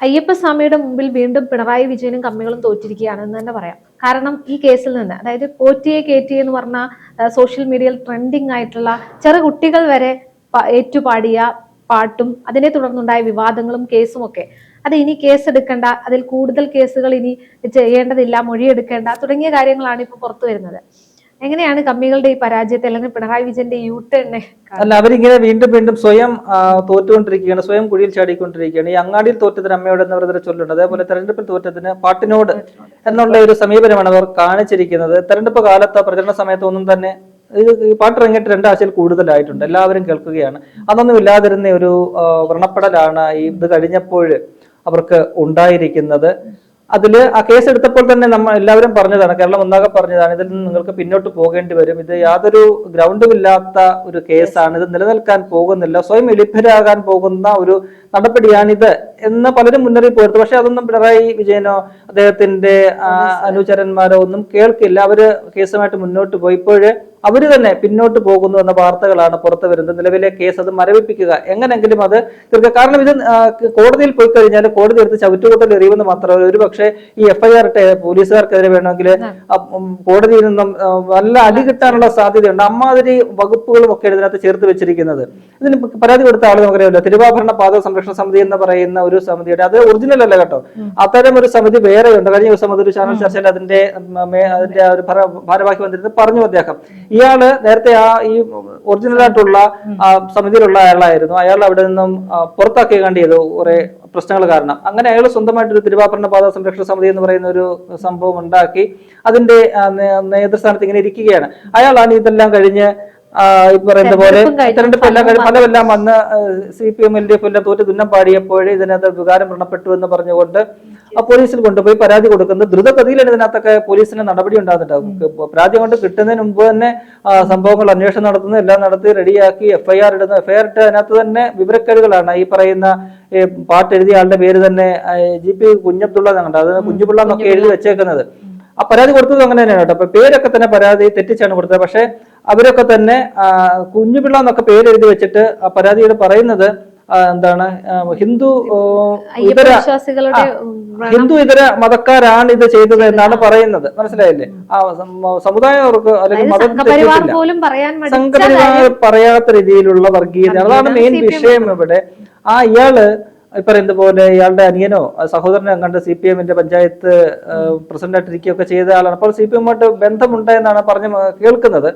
അയ്യപ്പസ്വാമിയുടെ മുമ്പിൽ വീണ്ടും പിണറായി വിജയനും കമ്മികളും തോറ്റിരിക്കുകയാണെന്ന് തന്നെ പറയാം. കാരണം ഈ കേസിൽ നിന്ന് അതായത് പോറ്റിയെ കേറ്റി എന്ന് പറഞ്ഞ സോഷ്യൽ മീഡിയയിൽ ട്രെൻഡിങ് ആയിട്ടുള്ള ചെറു കുട്ടികൾ വരെ ഏറ്റുപാടിയ പാട്ടും അതിനെ തുടർന്നുണ്ടായ വിവാദങ്ങളും കേസും ഒക്കെ. അത് ഇനി കേസ് എടുക്കേണ്ട അതിൽ കൂടുതൽ കേസുകൾ ഇനി ചെയ്യേണ്ടതില്ല മൊഴിയെടുക്കേണ്ട തുടങ്ങിയ കാര്യങ്ങളാണ് ഇപ്പൊ പുറത്തു വരുന്നത്. എങ്ങനെയാണ് കമ്മികളുടെ ഈ പരാജയത്തെ അല്ലെങ്കിൽ പിണറായി വിജയന്റെ യൂട്ടേണിനെ ടേണിനെ അല്ല അവരിങ്ങനെ വീണ്ടും വീണ്ടും സ്വയം തോറ്റുകൊണ്ടിരിക്കുകയാണ് സ്വയം കുഴിയിൽ ചാടിക്കൊണ്ടിരിക്കുകയാണ്. ഈ അങ്ങാടിയിൽ തോറ്റത്തിന് അമ്മയോട് എന്ന് പറയുന്ന ചൊല്ലുണ്ട്. അതേപോലെ തെരഞ്ഞെടുപ്പിൽ തോറ്റത്തിന് പാട്ടിനോട് എന്നുള്ള ഒരു സമീപനമാണ് അവർ കാണിച്ചിരിക്കുന്നത്. തെരഞ്ഞെടുപ്പ് കാലത്ത് പ്രചരണ സമയത്തൊന്നും തന്നെ ഈ പാട്ടിറങ്ങിയിട്ട് രണ്ടാഴ്ചയിൽ കൂടുതലായിട്ടുണ്ട്. എല്ലാവരും കേൾക്കുകയാണ്. അതൊന്നും ഇല്ലാതിരുന്ന ഒരു വ്രണപ്പെടലാണ് ഈ ഇത് കഴിഞ്ഞപ്പോൾ അവർക്ക് ഉണ്ടായിരിക്കുന്നത്. അതിൽ ആ കേസ് എടുത്തപ്പോൾ തന്നെ നമ്മൾ എല്ലാവരും പറഞ്ഞതാണ് കേരളം ഒന്നാകെ പറഞ്ഞതാണ് ഇതിൽ നിന്ന് നിങ്ങൾക്ക് പിന്നോട്ട് പോകേണ്ടി വരും. ഇത് യാതൊരു ഗ്രൗണ്ടും ഇല്ലാത്ത ഒരു കേസാണ്. ഇത് നിലനിൽക്കാൻ പോകുന്നില്ല. സ്വയം എളിഭരാകാൻ പോകുന്ന ഒരു നടപടിയാണിത് എന്ന് പലരും മുന്നറിയിപ്പ് കൊടുത്തു പക്ഷെ അതൊന്നും പിണറായി വിജയനോ അദ്ദേഹത്തിന്റെ അനുചരന്മാരോ ഒന്നും കേൾക്കില്ല. അവർ കേസുമായിട്ട് മുന്നോട്ട് പോയി. അവർ തന്നെ പിന്നോട്ട് പോകുന്നു എന്ന വാർത്തകളാണ് പുറത്തു വരുന്നത്. നിലവിലെ കേസ് അത് മരവിപ്പിക്കുക. എങ്ങനെങ്കിലും അത് തീർക്കുക കാരണം ഇത് കോടതിയിൽ പോയി കഴിഞ്ഞാൽ കോടതി എടുത്ത് ചവിറ്റുകൂട്ടൽ എറിയുമെന്ന് മാത്രമല്ല ഒരു പക്ഷേ ഈ എഫ്ഐആർ ഇട്ട് പോലീസുകാർക്കെതിരെ വേണമെങ്കിൽ കോടതിയിൽ നിന്നും നല്ല അടി കിട്ടാനുള്ള സാധ്യതയുണ്ട്. അമ്മാതിരി വകുപ്പുകളും ഒക്കെ ഇതിനകത്ത് ചേർത്ത് വെച്ചിരിക്കുന്നത്. ഇതിന് പരാതി കൊടുത്ത ആൾ നമുക്കറിയാമല്ലോ. തിരുവാഭരണ പാത സംരക്ഷണ സമിതി എന്ന് പറയുന്ന ഒരു സമിതിയുടെ അത് ഒറിജിനൽ അല്ല കേട്ടോ. അത്തരം ഒരു സമിതി വേറെയുണ്ട്. കഴിഞ്ഞ ദിവസം അതൊരു ചാനൽ ചർച്ചയിൽ അതിന്റെ അതിന്റെ ഒരു ഭര- ഭാരവാഹി വന്നിരുന്നത് പറഞ്ഞു അദ്ദേഹം. ഇയാൾ നേരത്തെ ആ ഈ ഒറിജിനൽ ആയിട്ടുള്ള സമിതിയിലുള്ള അയാളായിരുന്നു. അയാൾ അവിടെ നിന്നും പുറത്താക്കി കണ്ട് ചെയ്തു കുറെ പ്രശ്നങ്ങൾ കാരണം. അങ്ങനെ അയാൾ സ്വന്തമായിട്ടൊരു തിരുവാഭരണ പാത സംരക്ഷണ സമിതി എന്ന് പറയുന്ന ഒരു സംഭവം ഉണ്ടാക്കി അതിന്റെ നേതൃസ്ഥാനത്ത് ഇങ്ങനെ ഇരിക്കുകയാണ്. അയാളാണ് ഇതെല്ലാം കഴിഞ്ഞ് ഈ പറയുന്ന പോലെ തെരഞ്ഞെടുപ്പും എല്ലാം ഫലമെല്ലാം വന്ന് C P M L D F എല്ലാം തോറ്റ് തുന്നം പാടിയപ്പോഴേ ഇതിനകത്ത് വികാരം വ്രണപ്പെട്ടു എന്ന് പറഞ്ഞുകൊണ്ട് ആ പോലീസിൽ കൊണ്ടുപോയി പരാതി കൊടുക്കുന്നത് ദ്രുതഗതിയിലാണ് ഇതിനകത്തൊക്കെ പോലീസിന് നടപടി ഉണ്ടാകുന്നുണ്ടാവും പരാതി കൊണ്ട് കിട്ടുന്നതിന് മുമ്പ് തന്നെ സംഭവങ്ങൾ അന്വേഷണം നടത്തുന്നു എല്ലാം നടത്തി റെഡിയാക്കി എഫ്ഐആർ ഇടുന്നു. എഫ്ഐആർ ഇട്ട് അതിനകത്ത് തന്നെ വിവരക്കേടുകളാണ്. ഈ പറയുന്ന പാട്ട് എഴുതിയ ആളുടെ പേര് തന്നെ ജി പി കുഞ്ഞബ്ദുള്ള എന്നാണ് അത് കുഞ്ഞുപിള്ള എന്നൊക്കെ എഴുതി വെച്ചേക്കുന്നത്. ആ പരാതി കൊടുത്തത് അങ്ങനെ തന്നെയാണ് കേട്ടോ. അപ്പൊ പേരൊക്കെ തന്നെ പരാതി തെറ്റിച്ചാണ് കൊടുത്തത്. പക്ഷെ അവരൊക്കെ തന്നെ കുഞ്ഞുപിള്ള എന്നൊക്കെ പേരെഴുതി വെച്ചിട്ട് ആ പരാതിയോട് പറയുന്നത് എന്താണ് ഹിന്ദു ഇതര ഹിന്ദു ഇതര മതക്കാരാണ് ഇത് ചെയ്തത് എന്നാണ് പറയുന്നത്. മനസ്സിലായില്ലേ? ആ സമുദായം അവർക്ക് അല്ലെങ്കിൽ മതം സംഘപരിവാർ പറയാത്ത രീതിയിലുള്ള വർഗീയത അതാണ് മെയിൻ വിഷയം ഇവിടെ. ആ ഇയാൾ ഈ പറയുന്ന പോലെ ഇയാളുടെ അനിയനോ സഹോദരനോ കണ്ട് സി പി എമ്മിന്റെ പഞ്ചായത്ത് പ്രസിഡന്റായിട്ടിരിക്കുകയൊക്കെ ചെയ്ത ആളാണ്. അപ്പോൾ സി പി എമ്മുമായിട്ട് ബന്ധമുണ്ട് എന്നാണ് പറഞ്ഞ് കേൾക്കുന്നത്.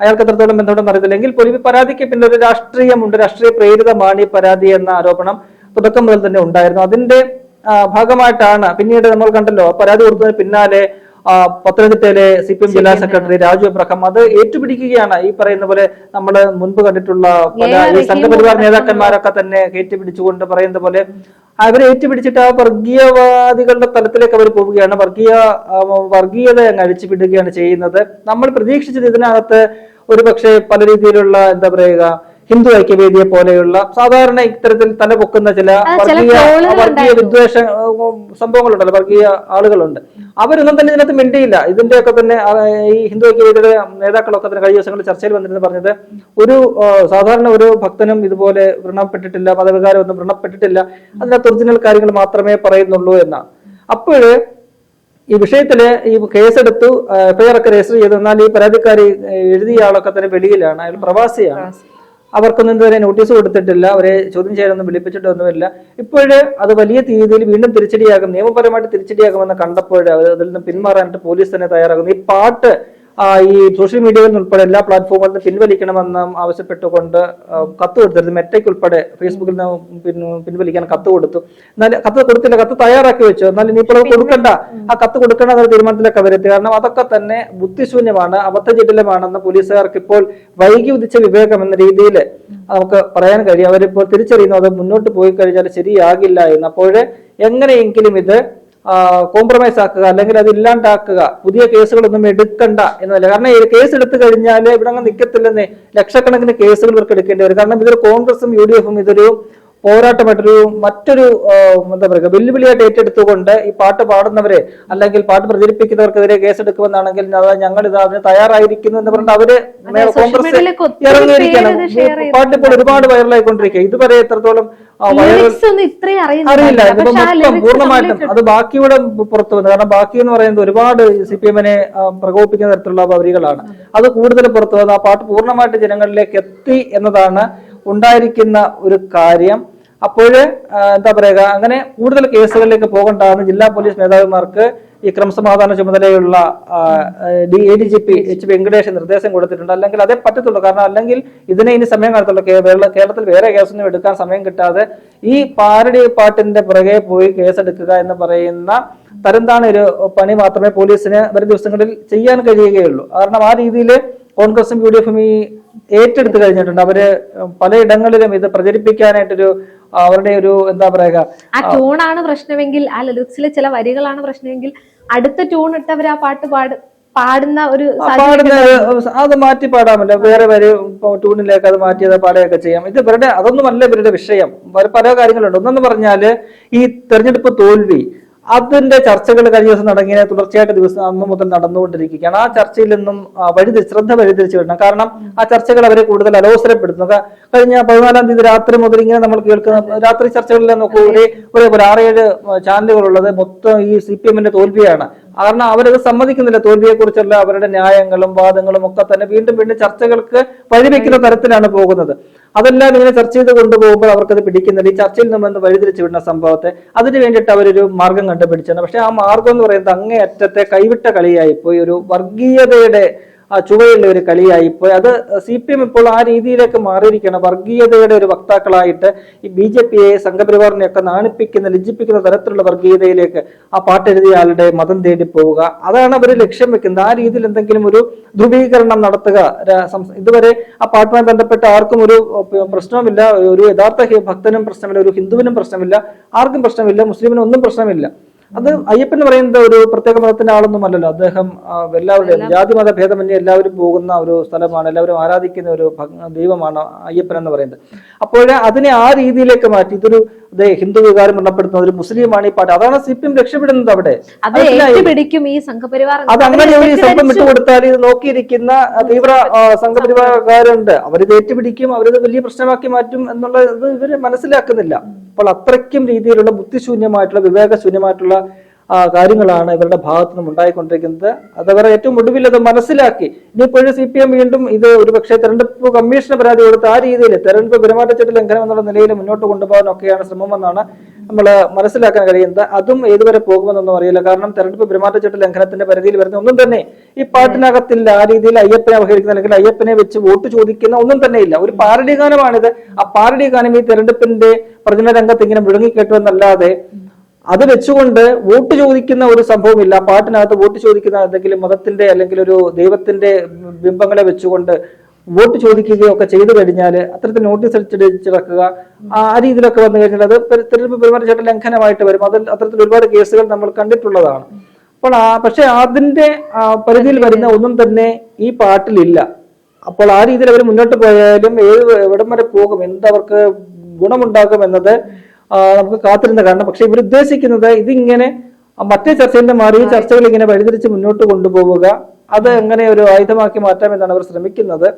അയാൾക്ക് എത്രത്തോളം ബന്ധമുണ്ടെന്ന് അറിയത്തില്ല. എങ്കിൽ പോലും ഈ പരാതിക്ക് പിന്നെ ഒരു രാഷ്ട്രീയമുണ്ട്. രാഷ്ട്രീയ പ്രേരിതമാണ് ഈ പരാതി എന്ന ആരോപണം തുടക്കം മുതൽ തന്നെ ഉണ്ടായിരുന്നു. അതിന്റെ ഭാഗമായിട്ടാണ് പിന്നീട് നമ്മൾ കണ്ടല്ലോ പരാതി കൊടുത്തതിന് പിന്നാലെ പത്തനംതിട്ടയിലെ സി പി എം ജില്ലാ സെക്രട്ടറി രാജു അബ്രഹാം അത് ഏറ്റുപിടിക്കുകയാണ്. ഈ പറയുന്ന പോലെ നമ്മൾ മുൻപ് കണ്ടിട്ടുള്ള പല ഈ സംഘപരിവാർ നേതാക്കന്മാരൊക്കെ തന്നെ ഏറ്റുപിടിച്ചുകൊണ്ട് പറയുന്ന പോലെ അവരെ ഏറ്റുപിടിച്ചിട്ട് ആ വർഗീയവാദികളുടെ തലത്തിലേക്ക് അവർ പോവുകയാണ്. വർഗീയ വർഗീയത അങ്ങ് അഴിച്ചുവിടുകയാണ് ചെയ്യുന്നത്. നമ്മൾ പ്രതീക്ഷിച്ചത് ഇതിനകത്ത് ഒരു പക്ഷേ പല രീതിയിലുള്ള എന്താ പറയുക ഹിന്ദു ഐക്യവേദിയെ പോലെയുള്ള സാധാരണ ഇത്തരത്തിൽ തല പൊക്കുന്ന ചില വർഗീയ വർഗീയ. വിദ്വേഷ സംഭവങ്ങളുണ്ടല്ലോ വർഗീയ ആളുകളുണ്ട്. അവരൊന്നും തന്നെ ഇതിനകത്ത് മിണ്ടിയില്ല. ഇതിന്റെയൊക്കെ തന്നെ ഈ ഹിന്ദു ഐക്യവേദിയുടെ നേതാക്കളൊക്കെ തന്നെ കഴിഞ്ഞ ദിവസങ്ങളിൽ ചർച്ചയിൽ വന്നിരുന്നു പറഞ്ഞത് ഒരു സാധാരണ ഒരു ഭക്തനും ഇതുപോലെ വ്രണപ്പെട്ടിട്ടില്ല മതവികാരം ഒന്നും വ്രണപ്പെട്ടിട്ടില്ല അതിനകത്ത് ഒറിജിനൽ കാര്യങ്ങൾ മാത്രമേ പറയുന്നുള്ളൂ എന്നാണ്. അപ്പോഴ് ഈ വിഷയത്തിൽ ഈ കേസെടുത്തു എഫ്ഐആർ ഒക്കെ രജിസ്റ്റർ ചെയ്തു. എന്നാൽ ഈ പരാതിക്കാരി എഴുതിയ ആളൊക്കെ തന്നെ വെളിയിലാണ്. അയാൾ പ്രവാസിയാണ്. അവർക്കൊന്നും ഇതുവരെ നോട്ടീസ് കൊടുത്തിട്ടില്ല. അവരെ ചോദ്യം ചെയ്യാനൊന്നും വിളിപ്പിച്ചിട്ടൊന്നുമില്ല. ഇപ്പോഴേ അത് വലിയ രീതിയിൽ വീണ്ടും തിരിച്ചടിയാകും. നിയമപരമായിട്ട് തിരിച്ചടിയാകുമെന്ന് കണ്ടപ്പോൾ അതിൽ നിന്ന് പിന്മാറാനായിട്ട് പോലീസ് തന്നെ തയ്യാറാകുന്നു. ഈ പാട്ട് ഈ സോഷ്യൽ മീഡിയയിൽ ഉൾപ്പെടെ എല്ലാ പ്ലാറ്റ്ഫോമുകളിൽ നിന്ന് പിൻവലിക്കണമെന്ന് ആവശ്യപ്പെട്ടുകൊണ്ട് കത്ത് കൊടുത്തിരുന്നു മെറ്റയ്ക്ക് ഉൾപ്പെടെ ഫേസ്ബുക്കിൽ നിന്ന് പിൻ- പിൻവലിക്കാൻ കത്ത് കൊടുത്തു. എന്നാൽ കത്ത് കൊടുത്തില്ല കത്ത് തയ്യാറാക്കി വെച്ചു. എന്നാൽ ഇനിയിപ്പോൾ ഇപ്പോൾ കൊടുക്കണ്ട. ആ കത്ത് കൊടുക്കേണ്ട എന്നൊരു തീരുമാനത്തിലൊക്കെ വരുത്തി കാരണം അതൊക്കെ തന്നെ ബുദ്ധിശൂന്യമാണ് അബദ്ധജടിലമാണെന്ന് പോലീസുകാർക്ക് ഇപ്പോൾ വൈകി ഉദിച്ച വിവേകം എന്ന രീതിയിൽ നമുക്ക് പറയാൻ കഴിയും. അവരിപ്പോൾ തിരിച്ചറിയുന്നു അത് മുന്നോട്ട് പോയി കഴിഞ്ഞാൽ ശരിയാകില്ല എന്ന്. അപ്പോഴേ എങ്ങനെയെങ്കിലും ഇത് കോംപ്രമൈസ് ആക്കുക അല്ലെങ്കിൽ അത് ഇല്ലാണ്ടാക്കുക പുതിയ കേസുകളൊന്നും എടുക്കണ്ട എന്നല്ല. കാരണം ഈ കേസ് എടുത്തു കഴിഞ്ഞാൽ ഇവിടെ അങ്ങ് നിൽക്കത്തില്ലെന്നേ ലക്ഷക്കണക്കിന് കേസുകൾ ഇവർക്ക് എടുക്കേണ്ടി വരും. കാരണം ഇതൊരു കോൺഗ്രസും യു ഡി എഫും ഇതൊരു പോരാട്ടമായിട്ടൊരു മറ്റൊരു എന്താ പറയുക വെല്ലുവിളിയായിട്ട് ഏറ്റെടുത്തുകൊണ്ട് ഈ പാട്ട് പാടുന്നവരെ അല്ലെങ്കിൽ പാട്ട് പ്രചരിപ്പിക്കുന്നവർക്കെതിരെ കേസെടുക്കുമെന്നാണെങ്കിൽ ഞങ്ങൾ ഇത് അതിന് തയ്യാറായിരിക്കുന്നു എന്ന് പറഞ്ഞിട്ട് അവർ കോൺഗ്രസ് share പാട്ട് ഇപ്പോൾ ഒരുപാട് വൈറലായിക്കൊണ്ടിരിക്കുക ഇതുവരെ എത്രത്തോളം അറിയില്ല. മൊത്തം പൂർണമായിട്ടും അത് ബാക്കിയുടെ പുറത്തു വന്നു. കാരണം ബാക്കി എന്ന് പറയുന്നത് ഒരുപാട് സി പി എമ്മിനെ പ്രകോപിപ്പിക്കുന്ന തരത്തിലുള്ള വരികളാണ് അത് കൂടുതൽ പുറത്തു വന്നു ആ പാട്ട് പൂർണമായിട്ട് ജനങ്ങളിലേക്ക് എത്തി എന്നതാണ് ഉണ്ടായിരിക്കുന്ന ഒരു കാര്യം. അപ്പോഴ് എന്താ പറയുക അങ്ങനെ കൂടുതൽ കേസുകളിലേക്ക് പോകണ്ടെന്ന് ജില്ലാ പോലീസ് മേധാവിമാർക്ക് ഈ ക്രമസമാധാന ചുമതലയുള്ള D A D G P H Venkatesh നിർദ്ദേശം കൊടുത്തിട്ടുണ്ട്. അല്ലെങ്കിൽ അതേ പറ്റത്തുള്ളൂ. കാരണം അല്ലെങ്കിൽ ഇതിനെ ഇനി സമയം കാണത്തുള്ളൂ കേരളത്തിൽ വേറെ കേസൊന്നും എടുക്കാൻ സമയം കിട്ടാതെ ഈ പാരഡി പാട്ടിന്റെ പുറകെ പോയി കേസെടുക്കുക എന്ന് പറയുന്ന തരംതാണ ഒരു പണി മാത്രമേ പോലീസിന് വരും ദിവസങ്ങളിൽ ചെയ്യാൻ കഴിയുകയുള്ളൂ. കാരണം ആ രീതിയിൽ കോൺഗ്രസും യു ഡി എഫും ഈ ഏറ്റെടുത്ത് കഴിഞ്ഞിട്ടുണ്ട്. അവർ പലയിടങ്ങളിലും ഇത് പ്രചരിപ്പിക്കാനായിട്ടൊരു അവരുടെ ഒരു എന്താ പറയുക ആ ട്യൂണാണ് പ്രശ്നമെങ്കിൽ ആ ലിറിക്സിലെ ചില വരികളാണ് പ്രശ്നമെങ്കിൽ അടുത്ത ട്യൂൺ ഇട്ടവർ ആ പാട്ട് പാട് പാടുന്ന ഒരു പാടുന്ന അത് മാറ്റി പാടാമല്ലോ. വേറെ വരെ ട്യൂണിലേക്ക് അത് മാറ്റി അത് പാടുകയൊക്കെ ചെയ്യാം. ഇത് ഇവരുടെ അതൊന്നുമല്ല ഇവരുടെ വിഷയം. പല കാര്യങ്ങളുണ്ട്. ഒന്നെന്ന് പറഞ്ഞാൽ ഈ തെരഞ്ഞെടുപ്പ് തോൽവി അതിന്റെ ചർച്ചകൾ കഴിഞ്ഞ ദിവസം നടങ്ങിയ തുടർച്ചയായിട്ട് ദിവസം അന്ന് മുതൽ നടന്നുകൊണ്ടിരിക്കുകയാണ്. ആ ചർച്ചയിൽ നിന്നും വഴിതി ശ്രദ്ധ വഴിതിരിച്ചു വിടണം. കാരണം ആ ചർച്ചകൾ അവരെ കൂടുതൽ അലോസരപ്പെടുത്തുന്നു കഴിഞ്ഞ പതിനാലാം തീയതി രാത്രി മുതൽ ഇങ്ങനെ നമ്മൾ കേൾക്കുന്ന രാത്രി ചർച്ചകളിൽ നോക്കൂ ഒരേ ഒരേപോലെ ആറേഴ് ചാനലുകളുള്ളത് മൊത്തം ഈ സി പി എമ്മിന്റെ തോൽവിയാണ്. കാരണം അവരത് സമ്മതിക്കുന്നില്ല. തോൽവിയെ കുറിച്ചുള്ള അവരുടെ ന്യായങ്ങളും വാദങ്ങളും ഒക്കെ തന്നെ വീണ്ടും വീണ്ടും ചർച്ചകൾക്ക് വഴിവെക്കുന്ന തരത്തിലാണ് പോകുന്നത്. അതെല്ലാം ഇങ്ങനെ ചർച്ച ചെയ്ത് കൊണ്ടുപോകുമ്പോൾ അവർക്കത് പിടിക്കുന്നില്ല. ഈ ചർച്ചയിൽ നിന്ന് വഴിതിരിച്ചു വിടുന്ന സംഭവത്തെ അതിന് വേണ്ടിയിട്ട് അവരൊരു മാർഗം കണ്ടുപിടിച്ചാണ്. പക്ഷെ ആ മാർഗം എന്ന് പറയുന്നത് അങ്ങേ അറ്റത്തെ കൈവിട്ട കളിയായി പോയി. ഒരു വർഗീയതയുടെ ചുവയുള്ള ഒരു കളിയായി പോയി. അത് സി പി എം ഇപ്പോൾ ആ രീതിയിലേക്ക് മാറിയിരിക്കുകയാണ്. വർഗീയതയുടെ ഒരു വക്താക്കളായിട്ട് ഈ ബി ജെ പിയെ സംഘപരിവാറിനെയൊക്കെ നാണിപ്പിക്കുന്ന ലജ്ജിപ്പിക്കുന്ന തരത്തിലുള്ള വർഗീയതയിലേക്ക് ആ പാട്ടെഴുതിയ ആളുടെ മതം തേടി പോവുക. അതാണ് അവർ ലക്ഷ്യം വെക്കുന്നത്. ആ രീതിയിൽ എന്തെങ്കിലും ഒരു ധ്രുവീകരണം നടത്തുക ഇതുവരെ ആ പാട്ടുമായി ബന്ധപ്പെട്ട് ആർക്കും ഒരു പ്രശ്നവുമില്ല. ഒരു യഥാർത്ഥ ഭക്തനും പ്രശ്നമില്ല ഒരു ഹിന്ദുവിനും പ്രശ്നമില്ല ആർക്കും പ്രശ്നമില്ല മുസ്ലിമിനും ഒന്നും പ്രശ്നമില്ല. അത് അയ്യപ്പൻ എന്ന് പറയുന്നത് ഒരു പ്രത്യേക മതത്തിന്റെ ആളൊന്നും അല്ലല്ലോ. അദ്ദേഹം എല്ലാവരുടെയും ജാതി മത ഭേദമന്യേ എല്ലാവരും പോകുന്ന ഒരു സ്ഥലമാണ്. എല്ലാവരും ആരാധിക്കുന്ന ഒരു ദൈവമാണ് അയ്യപ്പൻ എന്ന് പറയുന്നത്. അപ്പോഴേ അതിനെ ആ രീതിയിലേക്ക് മാറ്റി. ഇതൊരു ഹിന്ദു വികാരം ഉണ്ടപ്പെടുന്ന ഒരു മുസ്ലിമാണ് ഈ പാട്ട്. അതാണ് സി പി എം രക്ഷപ്പെടുന്നത് അവിടെ. അത് അങ്ങനെ ഒരു സംഘം വിട്ടുകൊടുത്താൽ ഇത് നോക്കിയിരിക്കുന്ന തീവ്ര സംഘപരിവാരുണ്ട് സംഘപരിവാരക്കാരുണ്ട് അവരിത് ഏറ്റുപിടിക്കും അവരിത് വലിയ പ്രശ്നമാക്കി മാറ്റും എന്നുള്ളത് ഇവർ മനസ്സിലാക്കുന്നില്ല. അപ്പോൾ അത്രയ്ക്കും രീതിയിലുള്ള ബുദ്ധിശൂന്യമായിട്ടുള്ള വിവേകശൂന്യമായിട്ടുള്ള കാര്യങ്ങളാണ് ഇവരുടെ ഭാഗത്തു നിന്നും ഉണ്ടായിക്കൊണ്ടിരിക്കുന്നത്. അത് അവരെ ഏറ്റവും ഒടുവിൽ അത് മനസ്സിലാക്കി. ഇനിയിപ്പോഴും സി പി എം വീണ്ടും ഇത് ഒരുപക്ഷെ തെരഞ്ഞെടുപ്പ് കമ്മീഷന് പരാതി കൊടുത്ത് ആ രീതിയിൽ തെരഞ്ഞെടുപ്പ് പെരുമാറ്റച്ചട്ട ലംഘനം എന്നുള്ള നിലയിൽ മുന്നോട്ട് കൊണ്ടുപോകാനൊക്കെയാണ് ശ്രമമെന്നാണ് നമ്മൾ മനസ്സിലാക്കാൻ കഴിയുന്നത് അതും ഏതുവരെ പോകുമെന്നൊന്നും അറിയില്ല. കാരണം തെരഞ്ഞെടുപ്പ് പെരുമാറ്റച്ചട്ട ലംഘനത്തിന്റെ പരിധിയിൽ വരുന്ന ഒന്നും തന്നെ ഈ പാട്ടിനകത്തില്ല ആ രീതിയിൽ അയ്യപ്പനെ അവഹേളിക്കുന്ന അല്ലെങ്കിൽ അയ്യപ്പനെ വെച്ച് വോട്ട് ചോദിക്കുന്ന ഒന്നും തന്നെ ഇല്ല. ഒരു പാരഡി ഗാനമാണിത് ആ പാരഡി ഗാനം ഈ തെരഞ്ഞെടുപ്പിന്റെ പ്രചരണ രംഗത്ത് ഇങ്ങനെ മുഴങ്ങിക്കേട്ടു എന്നല്ലാതെ അത് വെച്ചുകൊണ്ട് വോട്ട് ചോദിക്കുന്ന ഒരു സംഭവമില്ല. പാട്ടിനകത്ത് വോട്ട് ചോദിക്കുന്ന എന്തെങ്കിലും മതത്തിന്റെ അല്ലെങ്കിൽ ഒരു ദൈവത്തിന്റെ ബിംബങ്ങളെ വെച്ചുകൊണ്ട് വോട്ട് ചോദിക്കുകയോ ഒക്കെ ചെയ്തു കഴിഞ്ഞാൽ അത്തരത്തിൽ നോട്ടീസ് അടിച്ചിടക്കുക ആ രീതിയിലൊക്കെ വന്നു കഴിഞ്ഞാൽ അത് തെരഞ്ഞെടുപ്പ് പെരുമാറ്റച്ചട്ട ലംഘനമായിട്ട് വരും. അതിൽ അത്തരത്തിൽ ഒരുപാട് കേസുകൾ നമ്മൾ കണ്ടിട്ടുള്ളതാണ്. അപ്പോൾ ആ പക്ഷെ അതിന്റെ പരിധിയിൽ വരുന്ന ഒന്നും തന്നെ ഈ പാട്ടിലില്ല. അപ്പോൾ ആ രീതിയിൽ അവർ മുന്നോട്ട് പോയാലും ഏത് എവിടം വരെ പോകും എന്തവർക്ക് ഗുണമുണ്ടാകും എന്നത് നമുക്ക് കാത്തിരുന്ന കാരണം പക്ഷെ ഇവർ ഉദ്ദേശിക്കുന്നത് ഇതിങ്ങനെ മറ്റേ ചർച്ചയിൽ മാറി ഈ ചർച്ചകൾ ഇങ്ങനെ വഴിതിരിച്ച് മുന്നോട്ട് കൊണ്ടുപോവുക. അത് എങ്ങനെ ഒരു ആയുധമാക്കി മാറ്റാം എന്നാണ് അവർ ശ്രമിക്കുന്നത്.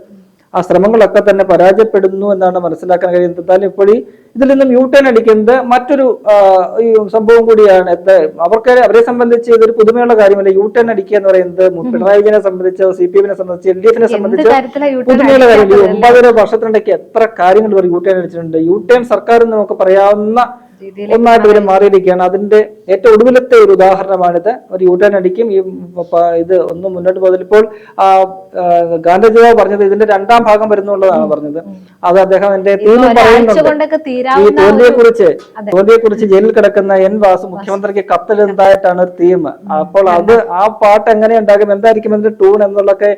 ആ ശ്രമങ്ങളൊക്കെ തന്നെ പരാജയപ്പെടുന്നു എന്നാണ് മനസ്സിലാക്കാൻ കഴിയുന്നത്. എന്നാലും ഇപ്പോൾ ഈ ഇതിൽ നിന്നും യൂട്ടേൺ അടിക്കുന്നത് മറ്റൊരു ഈ സംഭവം കൂടിയാണ്. അവർക്ക് അവരെ സംബന്ധിച്ച് ഇതൊരു പുതുമയുള്ള കാര്യമല്ല. യൂട്ടേൺ ടേൺ അടിക്കുക എന്ന് പറയുന്നത് പിണറായി വിജയനെ സംബന്ധിച്ച് സി പി എമ്മിനെ സംബന്ധിച്ച് എൽ ഡി എഫിനെ സംബന്ധിച്ച് പുതുമയുള്ള കാര്യമില്ല. ഒമ്പതര വർഷത്തിനിടയ്ക്ക് എത്ര കാര്യങ്ങൾ ഇവർ യൂട്ടേൺ ടേൺ അടിച്ചിട്ടുണ്ട്. യൂട്ടേൺ സർക്കാർ എന്ന് നമുക്ക് പറയാവുന്ന ഒന്നായിട്ട് ഇവർ മാറിയിരിക്കുകയാണ്. അതിന്റെ ഏറ്റവും ഒടുവിലത്തെ ഒരു ഉദാഹരണമാണിത്. ഒരു യൂട്ടേൺ അടിക്കും. ഈ ഇത് ഒന്നും മുന്നോട്ട് പോകുന്നത് ഇപ്പോൾ ആ, ഗാന്ധിജി ഗാന്ധിജിയോ പറഞ്ഞത് ഇതിന്റെ രണ്ടാം ഭാഗം വരുന്നുള്ളതാണ് പറഞ്ഞത്. അത് അദ്ദേഹം എന്റെ പറയുന്നുണ്ട്. ഈ തോൽവിയെ കുറിച്ച് തോന്നിയെ തോൽവിയെ കുറിച്ച് ജയിലിൽ കിടക്കുന്ന എൻ വാസു മുഖ്യമന്ത്രിക്ക് കത്തെഴുതായിട്ടാണ് ഒരു തീം? അപ്പോൾ അത്. ആ പാട്ട് എങ്ങനെ ഉണ്ടാകും? എന്തായിരിക്കും അതിന്റെ ടൂൺ എന്നുള്ളൊക്കെ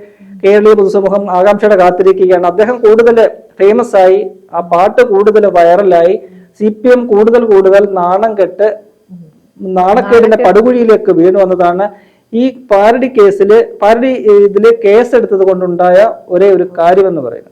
കേരളീയ പൊതുസമൂഹം ആകാംക്ഷയുടെ കാത്തിരിക്കുകയാണ്. അദ്ദേഹം കൂടുതൽ ഫേമസ് ആയി ആ പാട്ട് കൂടുതൽ വൈറലായി സി പി എം കൂടുതൽ കൂടുതൽ നാണം കെട്ട് നാണക്കേടിന്റെ പടുകുഴിയിലേക്ക് വീണു വന്നതാണ്. ഈ പാരഡി കേസിൽ പാരഡി ഇതിൽ കേസെടുത്തത് കൊണ്ടുണ്ടായ ഒരേ ഒരു കാര്യമെന്ന് പറയുന്നത്.